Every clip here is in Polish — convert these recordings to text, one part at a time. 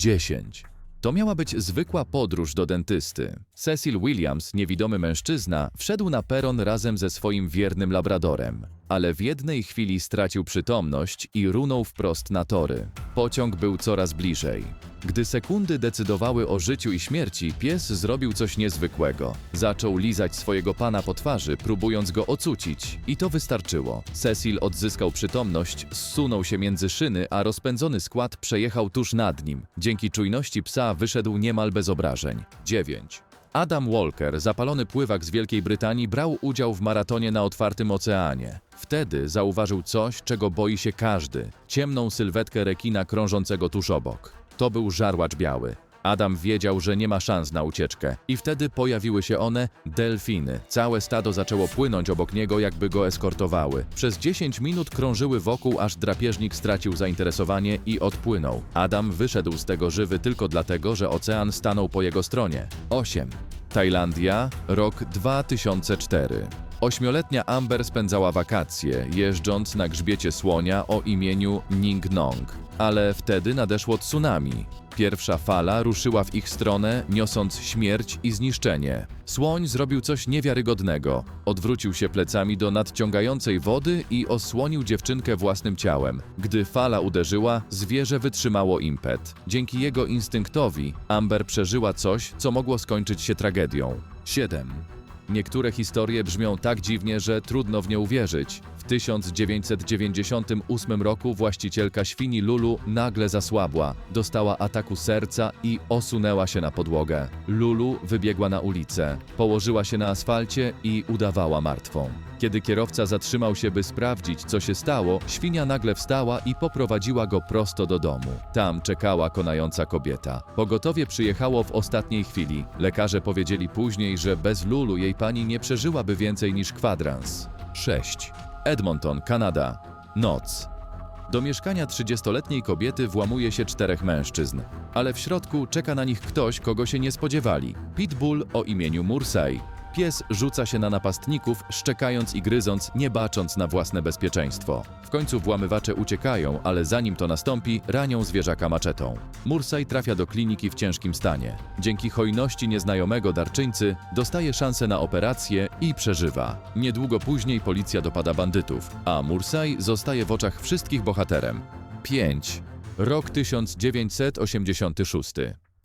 10. To miała być zwykła podróż do dentysty. Cecil Williams, niewidomy mężczyzna, wszedł na peron razem ze swoim wiernym labradorem, ale w jednej chwili stracił przytomność i runął wprost na tory. Pociąg był coraz bliżej. Gdy sekundy decydowały o życiu i śmierci, pies zrobił coś niezwykłego. Zaczął lizać swojego pana po twarzy, próbując go ocucić. I to wystarczyło. Cecil odzyskał przytomność, zsunął się między szyny, a rozpędzony skład przejechał tuż nad nim. Dzięki czujności psa wyszedł niemal bez obrażeń. 9. Adam Walker, zapalony pływak z Wielkiej Brytanii, brał udział w maratonie na otwartym oceanie. Wtedy zauważył coś, czego boi się każdy ciemną sylwetkę rekina krążącego tuż obok. To był żarłacz biały. Adam wiedział, że nie ma szans na ucieczkę i wtedy pojawiły się one, delfiny. Całe stado zaczęło płynąć obok niego, jakby go eskortowały. Przez 10 minut krążyły wokół, aż drapieżnik stracił zainteresowanie i odpłynął. Adam wyszedł z tego żywy tylko dlatego, że ocean stanął po jego stronie. 8. Tajlandia, rok 2004. Ośmioletnia Amber spędzała wakacje, jeżdżąc na grzbiecie słonia o imieniu Ning Nong. Ale wtedy nadeszło tsunami. Pierwsza fala ruszyła w ich stronę, niosąc śmierć i zniszczenie. Słoń zrobił coś niewiarygodnego. Odwrócił się plecami do nadciągającej wody i osłonił dziewczynkę własnym ciałem. Gdy fala uderzyła, zwierzę wytrzymało impet. Dzięki jego instynktowi Amber przeżyła coś, co mogło skończyć się tragedią. 7. Niektóre historie brzmią tak dziwnie, że trudno w nie uwierzyć. W 1998 roku właścicielka świni Lulu nagle zasłabła, dostała ataku serca i osunęła się na podłogę. Lulu wybiegła na ulicę, położyła się na asfalcie i udawała martwą. Kiedy kierowca zatrzymał się, by sprawdzić, co się stało, świnia nagle wstała i poprowadziła go prosto do domu. Tam czekała konająca kobieta. Pogotowie przyjechało w ostatniej chwili. Lekarze powiedzieli później, że bez Lulu jej pani nie przeżyłaby więcej niż kwadrans. 6. Edmonton, Kanada. Noc. Do mieszkania 30-letniej kobiety włamuje się czterech mężczyzn, ale w środku czeka na nich ktoś, kogo się nie spodziewali. Pitbull o imieniu Mursay. Pies rzuca się na napastników, szczekając i gryząc, nie bacząc na własne bezpieczeństwo. W końcu włamywacze uciekają, ale zanim to nastąpi, ranią zwierzaka maczetą. Mursay trafia do kliniki w ciężkim stanie. Dzięki hojności nieznajomego darczyńcy dostaje szansę na operację i przeżywa. Niedługo później policja dopada bandytów, a Mursay zostaje w oczach wszystkich bohaterem. 5. Rok 1986.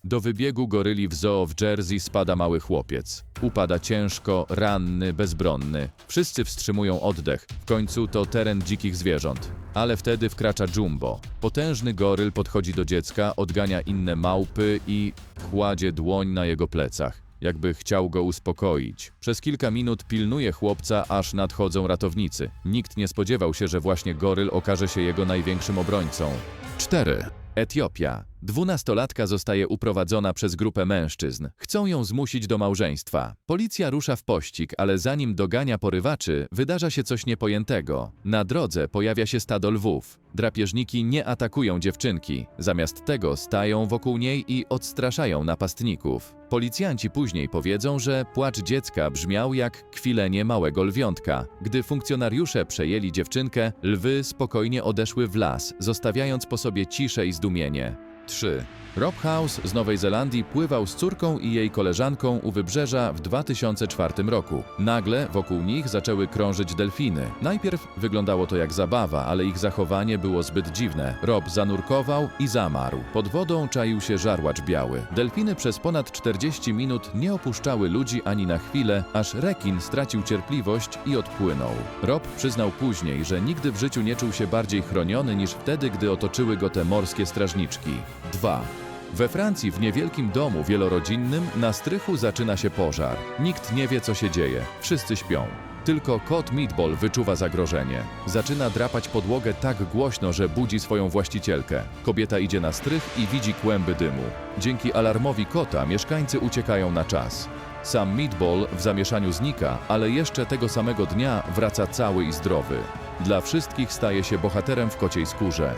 Do wybiegu goryli w zoo w Jersey spada mały chłopiec. Upada ciężko, ranny, bezbronny. Wszyscy wstrzymują oddech. W końcu to teren dzikich zwierząt. Ale wtedy wkracza Jumbo. Potężny goryl podchodzi do dziecka, odgania inne małpy i kładzie dłoń na jego plecach jakby chciał go uspokoić. Przez kilka minut pilnuje chłopca, aż nadchodzą ratownicy. Nikt nie spodziewał się, że właśnie goryl okaże się jego największym obrońcą. 4. Etiopia. Dwunastolatka zostaje uprowadzona przez grupę mężczyzn. Chcą ją zmusić do małżeństwa. Policja rusza w pościg, ale zanim dogania porywaczy, wydarza się coś niepojętego. Na drodze pojawia się stado lwów. Drapieżniki nie atakują dziewczynki. Zamiast tego stają wokół niej i odstraszają napastników. Policjanci później powiedzą, że płacz dziecka brzmiał jak kwilenie małego lwiątka. Gdy funkcjonariusze przejęli dziewczynkę, lwy spokojnie odeszły w las, zostawiając po sobie ciszę i zdumienie. 3. Rob House z Nowej Zelandii pływał z córką i jej koleżanką u wybrzeża w 2004 roku. Nagle wokół nich zaczęły krążyć delfiny. Najpierw wyglądało to jak zabawa, ale ich zachowanie było zbyt dziwne. Rob zanurkował i zamarł. Pod wodą czaił się żarłacz biały. Delfiny przez ponad 40 minut nie opuszczały ludzi ani na chwilę, aż rekin stracił cierpliwość i odpłynął. Rob przyznał później, że nigdy w życiu nie czuł się bardziej chroniony niż wtedy, gdy otoczyły go te morskie strażniczki. 2. We Francji w niewielkim domu wielorodzinnym na strychu zaczyna się pożar. Nikt nie wie, co się dzieje. Wszyscy śpią. Tylko kot Meatball wyczuwa zagrożenie. Zaczyna drapać podłogę tak głośno, że budzi swoją właścicielkę. Kobieta idzie na strych i widzi kłęby dymu. Dzięki alarmowi kota mieszkańcy uciekają na czas. Sam Meatball w zamieszaniu znika, ale jeszcze tego samego dnia wraca cały i zdrowy. Dla wszystkich staje się bohaterem w kociej skórze.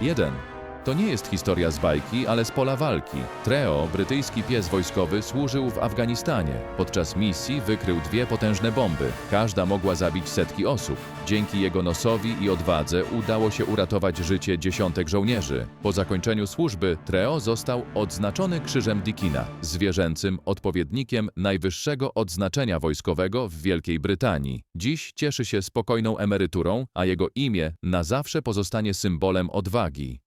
1. To nie jest historia z bajki, ale z pola walki. Treo, brytyjski pies wojskowy, służył w Afganistanie. Podczas misji wykrył dwie potężne bomby. Każda mogła zabić setki osób. Dzięki jego nosowi i odwadze udało się uratować życie dziesiątek żołnierzy. Po zakończeniu służby Treo został odznaczony Krzyżem Dickina, zwierzęcym odpowiednikiem najwyższego odznaczenia wojskowego w Wielkiej Brytanii. Dziś cieszy się spokojną emeryturą, a jego imię na zawsze pozostanie symbolem odwagi.